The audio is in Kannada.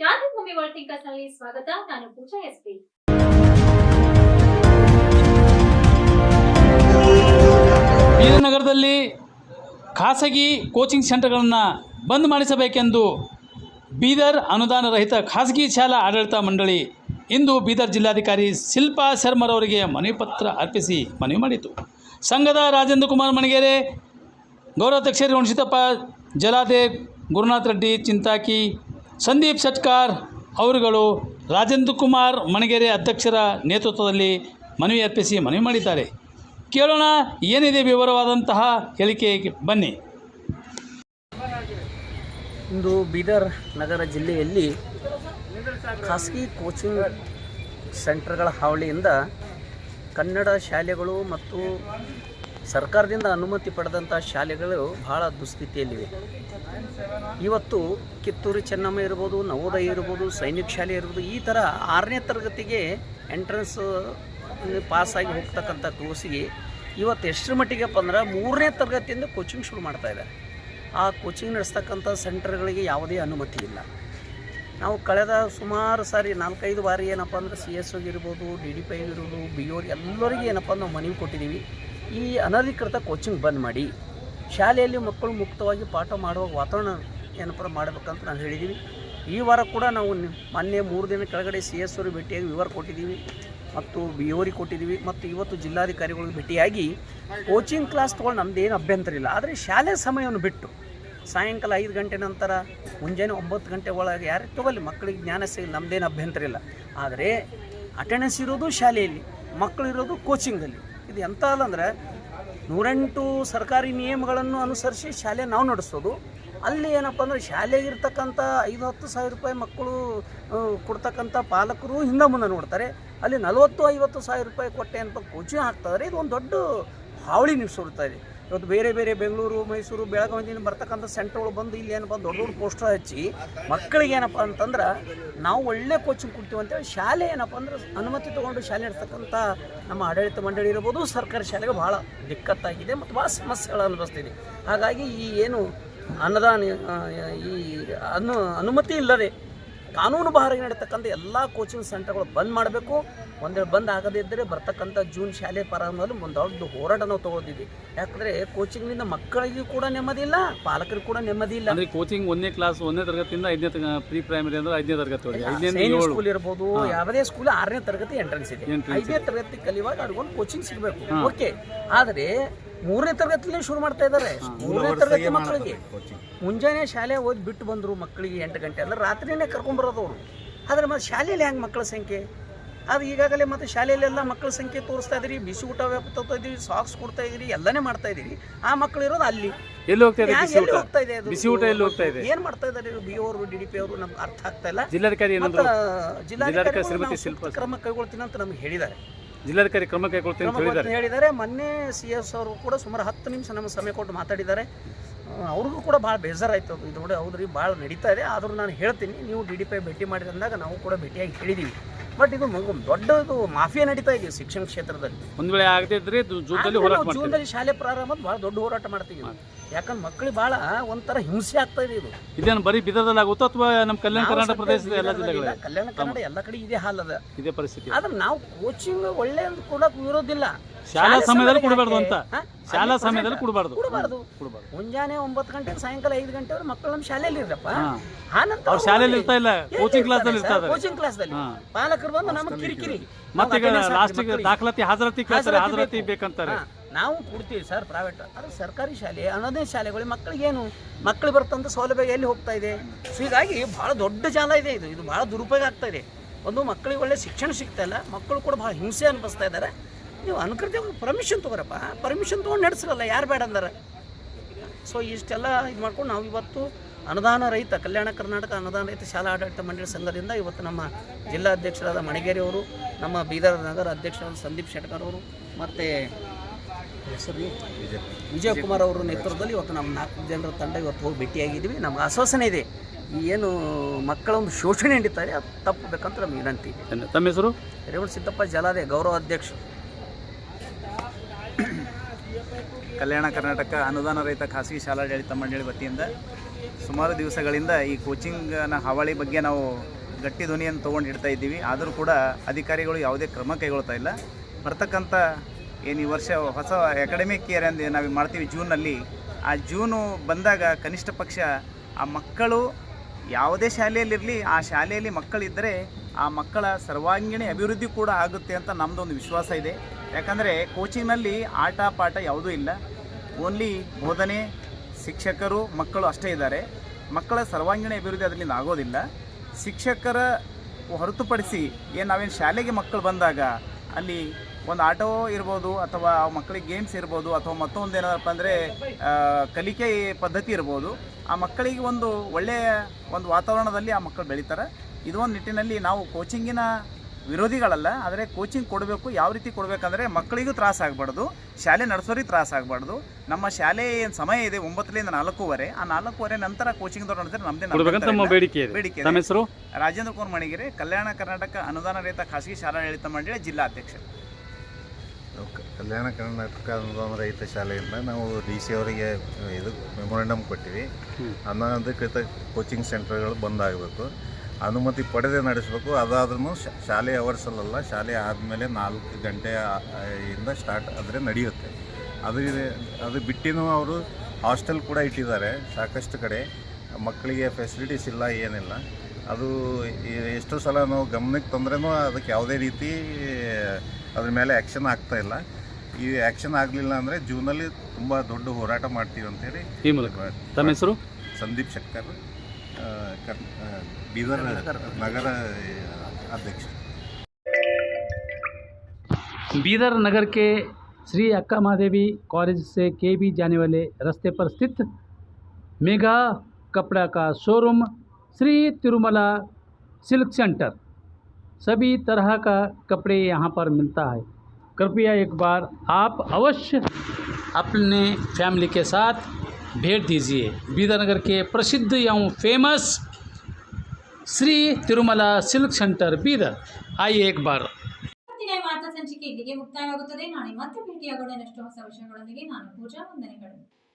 ಕ್ರಾಂತಿಭೂಮಿ ವರ್ಲ್ಡ್ನಲ್ಲಿ ಸ್ವಾಗತ. ನಾನು ಪೂಜಾ ಎಸ್ಪಿ ಬೀದರ್ನಗರದಲ್ಲಿ ಖಾಸಗಿ ಕೋಚಿಂಗ್ ಸೆಂಟರ್ಗಳನ್ನು ಬಂದ್ ಮಾಡಿಸಬೇಕೆಂದು ಬೀದರ್ ಅನುದಾನ ರಹಿತ ಖಾಸಗಿ ಶಾಲಾ ಆಡಳಿತ ಮಂಡಳಿ ಇಂದು ಬೀದರ್ ಜಿಲ್ಲಾಧಿಕಾರಿ ಶಿಲ್ಪಾ ಶರ್ಮರವರಿಗೆ ಮನವಿ ಪತ್ರ ಅರ್ಪಿಸಿ ಮನವಿ ಮಾಡಿತು. ಸಂಘದ ರಾಜೇಂದ್ರ ಕುಮಾರ್ ಮಣಿಗೇರೆ ಗೌರವಾಧ್ಯಕ್ಷರು ಋಣಸಿತಪ್ಪ ಜಲಾದೇವ್ ಗುರುನಾಥ್ ರೆಡ್ಡಿ, ಚಿಂತಾಕಿ ಸಂದೀಪ್ ಸಟ್ಕಾರ್ ಅವರುಗಳು ರಾಜೇಂದ್ರ ಕುಮಾರ್ ಮಣಗೆರೆ ಅಧ್ಯಕ್ಷರ ನೇತೃತ್ವದಲ್ಲಿ ಮನವಿ ಅರ್ಪಿಸಿ ಮನವಿ ಮಾಡಿದ್ದಾರೆ. ಕೇಳೋಣ ಏನಿದೆ ವಿವರವಾದಂತಹ ಹೇಳಿಕೆ ಬನ್ನಿ. ಇಂದು ಬೀದರ್ ನಗರ ಜಿಲ್ಲೆಯಲ್ಲಿ ಖಾಸಗಿ ಕೋಚಿಂಗ್ ಸೆಂಟರ್ಗಳ ಹಾವಳಿಯಿಂದ ಕನ್ನಡ ಶಾಲೆಗಳು ಮತ್ತು ಸರ್ಕಾರದಿಂದ ಅನುಮತಿ ಪಡೆದಂಥ ಶಾಲೆಗಳು ಬಹಳ ದುಸ್ಥಿತಿಯಲ್ಲಿವೆ. ಇವತ್ತು ಕಿತ್ತೂರು ಚೆನ್ನಮ್ಮ ಇರ್ಬೋದು, ನವೋದಯ ಇರ್ಬೋದು, ಸೈನಿಕ ಶಾಲೆ ಇರ್ಬೋದು, ಈ ಥರ ಆರನೇ ತರಗತಿಗೆ ಎಂಟ್ರೆನ್ಸ್ ಪಾಸಾಗಿ ಹೋಗ್ತಕ್ಕಂಥ ಕೋರ್ಸಿಗೆ ಇವತ್ತು ಎಷ್ಟರ ಮಟ್ಟಿಗೆಪ್ಪ ಅಂದ್ರೆ ಮೂರನೇ ತರಗತಿಯಿಂದ ಕೋಚಿಂಗ್ ಶುರು ಮಾಡ್ತಾ ಇದೆ ಆ ಕೋಚಿಂಗ್ ನಡೆಸ್ತಕ್ಕಂಥ ಸೆಂಟರ್ಗಳಿಗೆ ಯಾವುದೇ ಅನುಮತಿ ಇಲ್ಲ. ನಾವು ಕಳೆದ ಸುಮಾರು ಸಾರಿ ನಾಲ್ಕೈದು ಬಾರಿ ಏನಪ್ಪ ಅಂದ್ರೆ ಸಿ ಎಸ್ ಓಗಿರ್ಬೋದು ಡಿ ಡಿ ಪಿ ಇರ್ಬೋದು ಬಿ ಓರ್ ಎಲ್ಲರಿಗೂ ಏನಪ್ಪ ನಾವು ಮನವಿ ಕೊಟ್ಟಿದ್ದೀವಿ. ಈ ಅನಧಿಕೃತ ಕೋಚಿಂಗ್ ಬಂದ್ ಮಾಡಿ ಶಾಲೆಯಲ್ಲಿ ಮಕ್ಕಳು ಮುಕ್ತವಾಗಿ ಪಾಠ ಮಾಡುವ ವಾತಾವರಣ ಏನಪ್ಪ ಮಾಡಬೇಕಂತ ನಾವು ಹೇಳಿದ್ದೀವಿ ಈ ವಾರ ಕೂಡ ನಾವು ಮೊನ್ನೆ ಮೂರು ದಿನ ಕೆಳಗಡೆ ಸಿ ಎಸ್ ಅವರು ಭೇಟಿಯಾಗಿ ವಿವರ ಕೊಟ್ಟಿದ್ದೀವಿ ಮತ್ತು ಬಿ ಓರಿ ಕೊಟ್ಟಿದ್ದೀವಿ ಮತ್ತು ಇವತ್ತು ಜಿಲ್ಲಾಧಿಕಾರಿಗಳಿಗೆ ಭೇಟಿಯಾಗಿ ಕೋಚಿಂಗ್ ಕ್ಲಾಸ್ ತೊಗೊಂಡು ನಮ್ಮದೇನು ಅಭ್ಯಂತರ ಇಲ್ಲ. ಆದರೆ ಶಾಲೆ ಸಮಯವನ್ನು ಬಿಟ್ಟು ಸಾಯಂಕಾಲ ಐದು ಗಂಟೆ ನಂತರ ಮುಂಜಾನೆ ಒಂಬತ್ತು ಗಂಟೆ ಒಳಗೆ ಯಾರು ತೊಗೊಳ್ಳಿ ಮಕ್ಕಳಿಗೆ ಜ್ಞಾನ ಸಿಗಲಿ ನಮ್ಮದೇನು ಅಭ್ಯಂತರ ಇಲ್ಲ. ಆದರೆ ಅಟೆಂಡೆನ್ಸ್ ಇರೋದು ಶಾಲೆಯಲ್ಲಿ, ಮಕ್ಕಳಿರೋದು ಕೋಚಿಂಗಲ್ಲಿ ಇದು ಎಂಥ ಅಲ್ಲ ಅಂದರೆ ನೂರೆಂಟು ಸರ್ಕಾರಿ ನಿಯಮಗಳನ್ನು ಅನುಸರಿಸಿ ಶಾಲೆ ನಾವು ನಡೆಸೋದು. ಅಲ್ಲಿ ಏನಪ್ಪ ಅಂದರೆ ಶಾಲೆಗಿರ್ತಕ್ಕಂಥ ಐದು ಹತ್ತು ಸಾವಿರ ರೂಪಾಯಿ ಮಕ್ಕಳು ಕೊಡ್ತಕ್ಕಂಥ ಪಾಲಕರು ಹಿಂದೆ ಮುಂದೆ ನೋಡ್ತಾರೆ. ಅಲ್ಲಿ ನಲವತ್ತು ಐವತ್ತು ಸಾವಿರ ರೂಪಾಯಿ ಕೊಟ್ಟೆ ಅಂತ ಕೋಚಿಂಗ್ ಹಾಕ್ತಾರೆ ಇದು ಒಂದು ದೊಡ್ಡ ಹಾವಳಿ ನಿಲ್ಸಿರ್ತಾ ಇದೆ. ಇವತ್ತು ಬೇರೆ ಬೇರೆ ಬೆಂಗಳೂರು, ಮೈಸೂರು ಬೆಳಗಾವಿಯಿಂದ ಬರ್ತಕ್ಕಂಥ ಸೆಂಟ್ರ್ಗಳು ಬಂದು ಇಲ್ಲಿ ಏನಪ್ಪ ದೊಡ್ಡ ದೊಡ್ಡ ಪೋಸ್ಟರ್ ಹಚ್ಚಿ ಮಕ್ಕಳಿಗೆ ಏನಪ್ಪ ಅಂತಂದ್ರೆ ನಾವು ಒಳ್ಳೆ ಕೋಚಿಂಗ್ ಕೊಡ್ತೀವಿ ಅಂತೇಳಿ ಶಾಲೆ ಏನಪ್ಪ ಅಂದ್ರೆ ಅನುಮತಿ ತೊಗೊಂಡು ಶಾಲೆ ನಡೆಸ್ತಕ್ಕಂಥ ನಮ್ಮ ಆಡಳಿತ ಮಂಡಳಿ ಇರ್ಬೋದು, ಸರ್ಕಾರಿ ಶಾಲೆಗೆ ಭಾಳ ದಿಕ್ಕತ್ತಾಗಿದೆ ಮತ್ತು ಭಾಳ ಸಮಸ್ಯೆಗಳು ಅನುಭವಿಸ್ತಿದೆ. ಹಾಗಾಗಿ ಈ ಏನು ಅನ್ನದಾನ ಈ ಅನು, ಅನುಮತಿ ಇಲ್ಲದೆ ಕಾನೂನು ಬಾಹರಿಗೆ ನಡೀತಕ್ಕಂಥ ಎಲ್ಲ ಕೋಚಿಂಗ್ ಸೆಂಟರ್ಗಳು ಬಂದ್ ಮಾಡಬೇಕು. ಒಂದೇ ಬಂದ್ ಆಗದೇ ಇದ್ದರೆ ಬರ್ತಕ್ಕಂಥ ಜೂನ್ ಶಾಲೆ ಪ್ರಾರಂಭದಲ್ಲಿ ಒಂದು ದೊಡ್ಡ ಹೋರಾಟ ನಾವು ತಗೊಳ್ತಿದ್ವಿ ಯಾಕಂದರೆ ಕೋಚಿಂಗ್ನಿಂದ ಮಕ್ಕಳಿಗೂ ಕೂಡ ನೆಮ್ಮದಿ ಇಲ್ಲ ಪಾಲಕರಿಗೂ ಕೂಡ ನೆಮ್ಮದಿ ಇಲ್ಲ. ಅಂದರೆ ಕೋಚಿಂಗ್ ಒಂದನೇ ಕ್ಲಾಸ್ ಒಂದನೇ ತರಗತಿಯಿಂದ ಐದನೇ ಪ್ರೀ ಪ್ರೈಮರಿ ಅಂದ್ರೆ ಐದನೇ ತರಗತಿ ಸ್ಕೂಲ್ ಇರ್ಬೋದು ಯಾವುದೇ ಸ್ಕೂಲ್ ಆರನೇ ತರಗತಿ ಎಂಟ್ರೆನ್ಸ್ ಇದೆ. ಐದನೇ ತರಗತಿ ಕಲಿಯುವಾಗ ಅವ್ರಿಗೊಂದು ಕೋಚಿಂಗ್ ಸಿಗಬೇಕು. ಓಕೆ ಆದರೆ ಮೂರನೇ ತರಗತಿಲಿ ಶುರು ಮಾಡ್ತಾ ಇದ್ದಾರೆ. ಮೂರನೇ ತರಗತಿ ಮಕ್ಕಳಿಗೆ. ಮುಂಜಾನೆ ಶಾಲೆ ಓದಿ ಬಿಟ್ಟು ಬಂದರು ಮಕ್ಕಳಿಗೆ ಎಂಟು ಗಂಟೆ ಅಂದ್ರೆ ರಾತ್ರಿನೇ ಅವರು. ಆದರೆ ಮತ್ತೆ ಶಾಲೆಯಲ್ಲಿ ಹೆಂಗೆ ಮಕ್ಕಳ ಸಂಖ್ಯೆ? ಅದು ಈಗಾಗಲೇ ಮತ್ತೆ ಶಾಲೆಯಲ್ಲೆಲ್ಲ ಮಕ್ಕಳ ಸಂಖ್ಯೆ ತೋರಿಸ್ತಾ ಇದ್ದೀರಿ ಬಿಸಿ ಊಟ ತಗೋತಾ ಇದ್ದೀರಿ ಸಾಕ್ಸ್ ಕೊಡ್ತಾ ಇದ್ದೀರಿ ಎಲ್ಲನೇ ಮಾಡ್ತಾ ಇದ್ದೀರಿ ಆ ಮಕ್ಕಳು ಇರೋದು ಅಲ್ಲಿ. ಎಲ್ಲಿ ಹೋಗ್ತಾ ಇದೆ ಬಿಸಿ ಎಲ್ಲಿ ಊಟ? ಹೋಗ್ತಾ ಇದೆ ಅದು? ಬಿಸಿ ಊಟ ಎಲ್ಲಿ ಹೋಗ್ತಾ ಇದೆ? ಏನ್ ಮಾಡ್ತಾ ಇದ್ದಾರೆ ಬಿ ಅವರು ಡಿ ಡಿ ಪಿ ಅವರು ನಮ್ಗೆ ಅರ್ಥ ಆಗ್ತಾ ಇಲ್ಲ. ಜಿಲ್ಲಾಧಿಕಾರಿ ಜಿಲ್ಲಾಧಿಕಾರಿ ಕ್ರಮ ಕೈಗೊಳ್ತೀನಿ ಅಂತ ನಮ್ಗೆ ಹೇಳಿದ್ದಾರೆ. ಜಿಲ್ಲಾಧಿಕಾರಿ ಕ್ರಮ ಕೈಗೊಳ್ತೀನಿ ಅಂತ ಹೇಳಿದ್ದಾರೆ. ಹೇಳಿದ್ದಾರೆ. ಮೊನ್ನೆ ಸಿ ಎಸ್ ಅವರು ಕೂಡ ಸುಮಾರು ಹತ್ತು ನಿಮಿಷ ನಮ್ಮ ಸಮಯ ಕೊಟ್ಟು ಮಾತಾಡಿದ್ದಾರೆ. ಅವ್ರಿಗೂ ಕೂಡ ಭಾಳ ಬೇಜಾರಾಯ್ತು ಇದು ನೋಡಿ ಹೌದ್ರಿ ಭಾಳ ನಡೀತಾ ಇದೆ. ಆದರೂ ನಾನು ಹೇಳ್ತೀನಿ ನೀವು ಡಿ ಡಿ ಪೈ ಭೇಟಿ ಮಾಡಿದಂದಾಗ ಅಂದಾಗ ನಾವು ಕೂಡ ಭೇಟಿಯಾಗಿ ಹೇಳಿದ್ದೀವಿ ಬಟ್ ಇದು ದೊಡ್ಡ ದೊಡ್ಡದು ಮಾಫಿಯಾ ನಡೀತಾ ಇದೆ ಶಿಕ್ಷಣ ಕ್ಷೇತ್ರದಲ್ಲಿ? ಒಂದ್ ವೇಳೆ ಆಗದಿದ್ರೆ ಜೂನ್ದಲ್ಲಿ ಶಾಲೆ ಪ್ರಾರಂಭ ಬಹಳ ದೊಡ್ಡ ಹೋರಾಟ ಮಾಡ್ತೀವಿ. ಯಾಕಂದ್ರೆ ಮಕ್ಕಳಿಗೆ ಬಹಳ ಒಂಥರ ಹಿಂಸೆ ಆಗ್ತಾ ಇದೆ ಇದು. ಇದೇನು ಬರೀ ಬಿದ್ದದಲ್ಲಿ ಆಗುತ್ತೋ ಅಥವಾ ನಮ್ಮ ಕಲ್ಯಾಣ ಕರ್ನಾಟಕ ಪ್ರದೇಶದ ಎಲ್ಲ ಜಿಲ್ಲೆಗಳಲ್ಲಿ? ಕಲ್ಯಾಣ ಕನ್ನಡ ಎಲ್ಲ ಕಡೆ ಇದೇ ಹಾಲದ ಇದೇ ಪರಿಸ್ಥಿತಿ. ಆದ್ರೆ ನಾವು ಕೋಚಿಂಗ್ ಒಳ್ಳೆ ಕೊಡಕ್ ವಿರೋಧಿಲ್ಲ ಶಾಲಾ ಸಮಯದಲ್ಲಿ ಕೊಡಬಾರ್ದು ಅಂತ? ಶಾಲಾ ಸಮಯದಲ್ಲಿ ಕೊಡಬಾರ್ದು. ಕೊಡಬಾರ್ದು. ಮುಂಜಾನೆ ಒಂಬತ್ತು ಗಂಟೆ ಸಾಯಂಕಾಲ ಐದು ಗಂಟೆವರೆಗೆ ಮಕ್ಕಳು ನಮ್ಮ ಶಾಲೆಯಲ್ಲಿ ಇರಪ್ಪ. ಆನಂತರ ಅವ್ರು ಶಾಲೆಯಲ್ಲಿ ಇರ್ತಾ ಇಲ್ಲ. ಕೋಚಿಂಗ್ ಕ್ಲಾಸ್ ಅಲ್ಲಿ ಇರ್ತಾರೆ ಕೋಚಿಂಗ್ ಕ್ಲಾಸ್ ಅಲ್ಲಿ. ಪಾಲಕರು ಬಂದು ನಮಗೆ ಕಿರಿಕಿರಿ. ಮತ್ತೆ ಲಾಸ್ಟಿಗೆ ದಾಖಲಾತಿ ಹಾಜರಾತಿ ಕೇಳ್ತಾರೆ. ಹಾಜರಾತಿ ಹಾಜರಾತಿ ಬೇಕು. ಬೇಕಂತಾರೆ ನಾವು ಕೊಡ್ತೀವಿ ಸರ್ ಪ್ರೈವೇಟ್ ಅದು ಸರ್ಕಾರಿ ಶಾಲೆ ಅನ್ನೋದೇ ಶಾಲೆಗಳು ಮಕ್ಕಳಿಗೇನು ಮಕ್ಕಳು ಬರ್ತಂತ ಸೌಲಭ್ಯ ಎಲ್ಲಿ ಹೋಗ್ತಾ ಇದೆ? ಸೊ ಹೀಗಾಗಿ ಬಹಳ ದೊಡ್ಡ ಜಾಲ ಇದೆ ಇದು. ಇದು ಬಹಳ ದುರುಪಯೋಗ ಆಗ್ತಾ ಇದೆ. ಒಂದು ಮಕ್ಕಳಿಗೆ ಒಳ್ಳೆ ಶಿಕ್ಷಣ ಸಿಗ್ತಾ ಇಲ್ಲ. ಮಕ್ಕಳು ಕೂಡ ಭಾಳ ಹಿಂಸೆ ಅನುಭವಿಸ್ತಾ ಇದ್ದಾರೆ. ನೀವು ಅನುಕೃತಿ ಪರ್ಮಿಷನ್ ತೊಗೊರಪ್ಪ. ಪರ್ಮಿಷನ್ ತೊಗೊಂಡು ನಡೆಸಲ್ಲ ಯಾರು ಬೇಡ ಅಂದಾರೆ? ಸೊ ಇಷ್ಟೆಲ್ಲ ಇದು ಮಾಡ್ಕೊಂಡು ನಾವು ಇವತ್ತು ಅನುದಾನ ರಹಿತ ಕಲ್ಯಾಣ ಕರ್ನಾಟಕ ಅನುದಾನ ರಹಿತ ಶಾಲಾ ಆಡಳಿತ ಮಂಡಳಿ ಸಂಘದಿಂದ ಇವತ್ತು ನಮ್ಮ ಜಿಲ್ಲಾ ಅಧ್ಯಕ್ಷರಾದ ಮಣಿಗೇರಿ ಅವರು ನಮ್ಮ ಬೀದರ್ ನಗರ ಅಧ್ಯಕ್ಷರಾದ ಸಂದೀಪ್ ಶೆಟ್ಕರ್ ಅವರು ಮತ್ತು ಹೆಸರು ವಿಜಯಕುಮಾರ್ ಅವರ ನೇತೃತ್ವದಲ್ಲಿ ಇವತ್ತು ನಮ್ಮ ನಾಲ್ಕು ಜನರ ತಂಡ ಇವತ್ತು ಹೋಗಿ ಭೇಟಿಯಾಗಿದ್ದೀವಿ. ನಮ್ಗೆ ಆಶ್ವಾಸನೆ ಇದೆ. ಏನು ಮಕ್ಕಳ ಒಂದು ಶೋಷಣೆ ನಡೀತಾರೆ ಅದು ತಪ್ಪಬೇಕಂತ ನಮ್ಮ ವಿನಂತಿ. ತಮ್ಮ ಹೆಸರು? ರೇವಣ ಸಿದ್ದಪ್ಪ ಜಲಾದೆ ಗೌರವ ಅಧ್ಯಕ್ಷ ಕಲ್ಯಾಣ ಕರ್ನಾಟಕ ಅನುದಾನ ರಹಿತ ಖಾಸಗಿ ಶಾಲಾಡಳಿತ ಮಂಡಳಿ ವತಿಯಿಂದ ಸುಮಾರು ದಿವಸಗಳಿಂದ ಈ ಕೋಚಿಂಗ್ನ ಹಾವಳಿ ಬಗ್ಗೆ ನಾವು ಗಟ್ಟಿ ಧ್ವನಿಯನ್ನು ತೊಗೊಂಡು ಇಡ್ತಾ ಇದ್ದೀವಿ. ಆದರೂ ಕೂಡ ಅಧಿಕಾರಿಗಳು ಯಾವುದೇ ಕ್ರಮ ಕೈಗೊಳ್ತಾ ಇಲ್ಲ. ಬರ್ತಕ್ಕಂಥ ಏನು ಈ ವರ್ಷ ಹೊಸ ಅಕಾಡೆಮಿಕ್ ಇಯರ್ ಎಂದು ನಾವು ಮಾಡ್ತೀವಿ ಜೂನಲ್ಲಿ ಆ ಜೂನು ಬಂದಾಗ ಕನಿಷ್ಠ ಪಕ್ಷ ಆ ಮಕ್ಕಳು ಯಾವುದೇ ಶಾಲೆಯಲ್ಲಿರಲಿ, ಆ ಶಾಲೆಯಲ್ಲಿ ಮಕ್ಕಳಿದ್ದರೆ ಆ ಮಕ್ಕಳ ಸರ್ವಾಂಗೀಣ ಅಭಿವೃದ್ಧಿ ಕೂಡ ಆಗುತ್ತೆ ಅಂತ ನಮ್ಮದೊಂದು ವಿಶ್ವಾಸ ಇದೆ. ಯಾಕಂದರೆ ಕೋಚಿಂಗ್ನಲ್ಲಿ ಆಟ ಪಾಠ ಯಾವುದೂ ಇಲ್ಲ. ಓನ್ಲಿ ಬೋಧನೆ, ಶಿಕ್ಷಕರು, ಮಕ್ಕಳು ಅಷ್ಟೇ ಇದ್ದಾರೆ. ಮಕ್ಕಳ ಸರ್ವಾಂಗೀಣ ಅಭಿವೃದ್ಧಿ ಅದರಿಂದ ಆಗೋದಿಲ್ಲ. ಶಿಕ್ಷಕರ ಹೊರತುಪಡಿಸಿ ಏನು ನಾವೇನು ಶಾಲೆಗೆ ಮಕ್ಕಳು ಬಂದಾಗ ಅಲ್ಲಿ ಒಂದು ಆಟೋ ಇರ್ಬೋದು ಅಥವಾ ಮಕ್ಕಳಿಗೆ ಗೇಮ್ಸ್ ಇರ್ಬೋದು ಅಥವಾ ಮತ್ತೊಂದು ಏನಪ್ಪ ಅಂದರೆ ಕಲಿಕೆ ಪದ್ಧತಿ ಇರ್ಬೋದು. ಆ ಮಕ್ಕಳಿಗೆ ಒಂದು ಒಳ್ಳೆಯ ಒಂದು ವಾತಾವರಣದಲ್ಲಿ ಆ ಮಕ್ಕಳು ಬೆಳೀತಾರೆ. ಇದು ಒಂದು ನಿಟ್ಟಿನಲ್ಲಿ ನಾವು ಕೋಚಿಂಗಿನ ವಿರೋಧಿಗಳಲ್ಲ ಆದರೆ ಕೋಚಿಂಗ್ ಕೊಡಬೇಕು ಯಾವ ರೀತಿ ಕೊಡಬೇಕಂದ್ರೆ ಮಕ್ಕಳಿಗೂ ತ್ರಾಸ ಆಗಬಾರ್ದು ಶಾಲೆ ನಡೆಸೋರಿಗೆ ತ್ರಾಸ ಆಗಬಾರ್ದು. ನಮ್ಮ ಶಾಲೆ ಏನು ಸಮಯ ಇದೆ ಒಂಬತ್ತರಿಂದ ನಾಲ್ಕೂವರೆ ಆ ನಾಲ್ಕೂವರೆ ನಂತರ ಕೋಚಿಂಗ್ದವ್ರು ನಡೆದ್ರೆ ನಮ್ಮದೇ ಬೇಡಿಕೆ ಇದೆ. ಬೇಡಿಕೆ ತಮ್ಮ ಹೆಸರು? ರಾಜೇಂದ್ರ ಕುಮಾರ್ ಮಣಿಗೆರೆ ಕಲ್ಯಾಣ ಕರ್ನಾಟಕ ಅನುದಾನ ರಹಿತ ಖಾಸಗಿ ಶಾಲಾ ಆಡಳಿತ ಮಂಡಳಿ ಜಿಲ್ಲಾಧ್ಯಕ್ಷ ಓಕೆ. ಕಲ್ಯಾಣ ಕರ್ನಾಟಕ ಅನುದಾನ ರಹಿತ ಶಾಲೆಯಿಂದ ನಾವು ಡಿ ಸಿ ಅವರಿಗೆ ಇದು ಮೆಮೊರಂಡಮ್ ಕೊಟ್ಟಿವಿ. ಅನಧಿಕೃತ ಕೋಚಿಂಗ್ ಸೆಂಟರ್ಗಳು ಬಂದಾಗಬೇಕು. ಅನುಮತಿ ಪಡೆದೇ ನಡೆಸಬೇಕು. ಅದಾದ್ರೂ ಶಾಲೆ ಅವರ್ಸಲ್ಲ ಶಾಲೆ ಆದಮೇಲೆ ನಾಲ್ಕು ಗಂಟೆ ಇಂದ ಸ್ಟಾರ್ಟ್ ಆದರೆ ನಡೆಯುತ್ತೆ. ಅದು ಅದು ಬಿಟ್ಟಿನೂ ಅವರು ಹಾಸ್ಟೆಲ್ ಕೂಡ ಇಟ್ಟಿದ್ದಾರೆ ಸಾಕಷ್ಟು ಕಡೆ. ಮಕ್ಕಳಿಗೆ ಫೆಸಿಲಿಟೀಸ್ ಇಲ್ಲ ಏನಿಲ್ಲ. ಅದು ಎಷ್ಟು ಸಲ ನಾವು ಗಮನಕ್ಕೆ ತಂದ್ರೂ ಅದಕ್ಕೆ ಯಾವುದೇ ರೀತಿ ಅದ್ರ ಮೇಲೆ ಆ್ಯಕ್ಷನ್ ಆಗ್ತಾ ಇಲ್ಲ. ಈ ಆ್ಯಕ್ಷನ್ ಆಗಲಿಲ್ಲ ಅಂದರೆ ಜೂನಲ್ಲಿ ತುಂಬ ದೊಡ್ಡ ಹೋರಾಟ ಮಾಡ್ತೀವಿ ಅಂತೇಳಿ ಈ ಮೂಲಕ. ತಮ್ಮ ಹೆಸರು? ಸಂದೀಪ್ ಶೆಟ್ಟರ್ ಆ, ಕರ್ बीदर नगर अध्यक्ष बीदर नगर के श्री अक्का महादेवी कॉलेज से के भी जाने वाले रास्ते पर स्थित मेगा कपड़ा का showroom Shri Tirumala silk centre. सभी तरह का कपड़े यहाँ पर मिलता है। कृपया एक बार आप अवश्य अपने फैमिली के साथ भेंट दीजिए। बीदर नगर के प्रसिद्ध एवं famous Shri Tirumala silk centre Bidar. I ಏಕ್ ಬಾರ್. ಸಂಚಿಕೆ ಇಲ್ಲಿಗೆ ಮುಕ್ತಾಯವಾಗುತ್ತದೆ. ನಾಳೆ ಮತ್ತೆ ಭೇಟಿಯಾಗೋಣ. ಹೊಸ ವಿಷಯಗಳೊಂದಿಗೆ ನಾನು ಪೂಜಾ ವಂದನೆಗಳು.